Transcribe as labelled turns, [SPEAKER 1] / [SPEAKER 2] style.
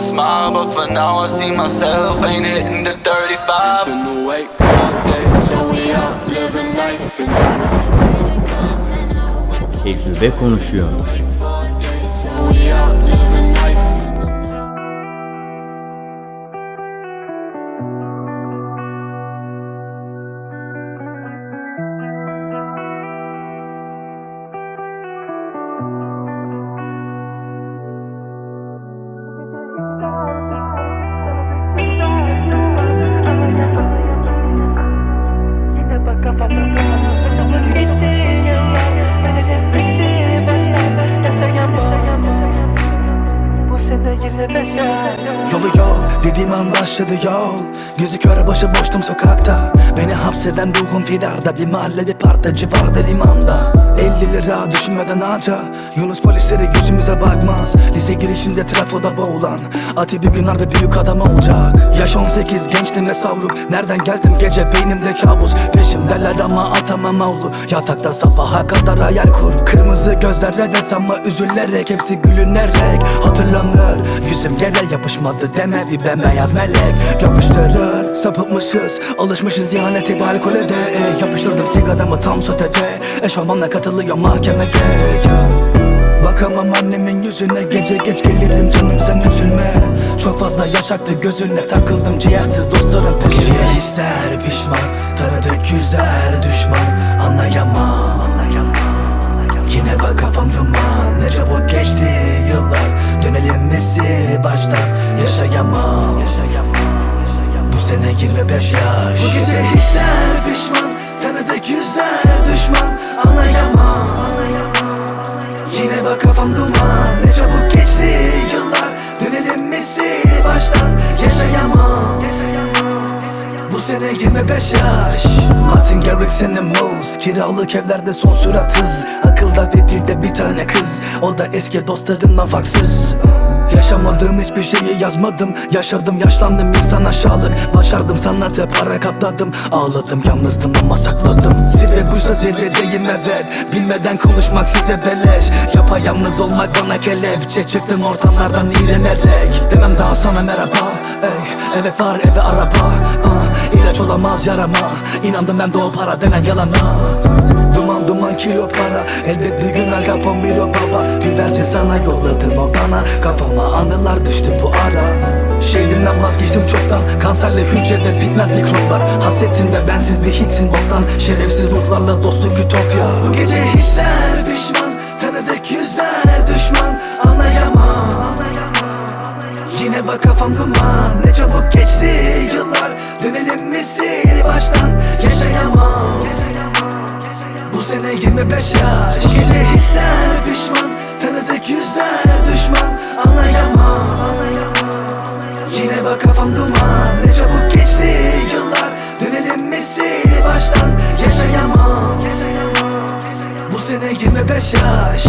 [SPEAKER 1] a smile, but for now I see myself ain't hitting the 35.
[SPEAKER 2] Been awake all day.
[SPEAKER 3] So we out living life
[SPEAKER 4] Tecrübe konuşuyor.
[SPEAKER 5] Yolu yok dediğim an başladı yol. Gözü kör başı boştum sokakta. Beni hapseden ruhum firarda. Bir mahalle bir parkta civarda limanda 50 lira düşünmeden ağaca. Yunus polisleri yüzümüze bakmaz. Lise girişinde trafoda boğulan. Ati bir gün harbi büyük adam olacak. Yaş 18 gençtim ve savruk. Nereden geldim? Gece beynimde kabus. Peşimdeler ama atamam avlu Yatakta sabaha kadar hayal kur. Kırmızı gözler evet ama üzülerek Hepsi gülünerek hatırlanır. Yüzüm yere yapışmadı deme bir bembeyaz melek. Yapıştırır sapıtmışız Alışmışız ihanet ed alkole de. E, Yapıştırdım sigaramı tam sotede Eşofmanla katılıyor mahkemeye. Bakamam annemin yüzüne Gece geç gelirim canım sen üzülme. Çok fazla yaşaktı gözüne Takıldım ciğersiz dostlarım peşine. Geriye ister pişman Tanıdık yüzler düşman Anlayamam Yaşayamam. Bu sene 25 yaş. Bu gece hisler pişman Tanıdık yüzler düşman. Anlayamam. Yine bak kafam duman. Ne çabuk geçti yıllar. Dönelim mi sil baştan. Yaşayamam. Bu sene 25 yaş. Martin Garrix'in Mouse Kiralık evlerde son sürat hız. Akılda ve dilde bir tane kız. O da eski dostlarından farksız Yaşamadığım hiçbir şeyi yazmadım. Yaşadım yaşlandım insan aşağılık. Başardım sanatı para katladım. Ağladım yalnızdım ama sakladım. Zirve buysa zirvedeyim evet. Bilmeden konuşmak size beleş. Yapayalnız olmak bana kelepçe. Çıktım ortamlardan iğrenerek. Demem daha sana merhaba. Ey Evet var eve araba. Ah, ilaç olamaz yarama. İnandım ben de o para denen yalana Duman duman kilo para. Elbet bir gün Al Capone bir o baba. Güvercin sana yolladım odana Kafama anılar düştü bu ara. Şehrimden vazgeçtim çoktan. Kanserli hücrede bitmez mikroplar. Hasretsin ve bensiz bir hitsin boktan. Şerefsiz ruhlarla dostluk ütopya. Bu gece hisler pişman yaş gece hisler pişman Tanıdık yüzler düşman. Anlayamam. Yine bak kafam duman. Ne çabuk geçti yıllar. Dönelim mi sil baştan? Yaşayamam. Bu sene 25 yaş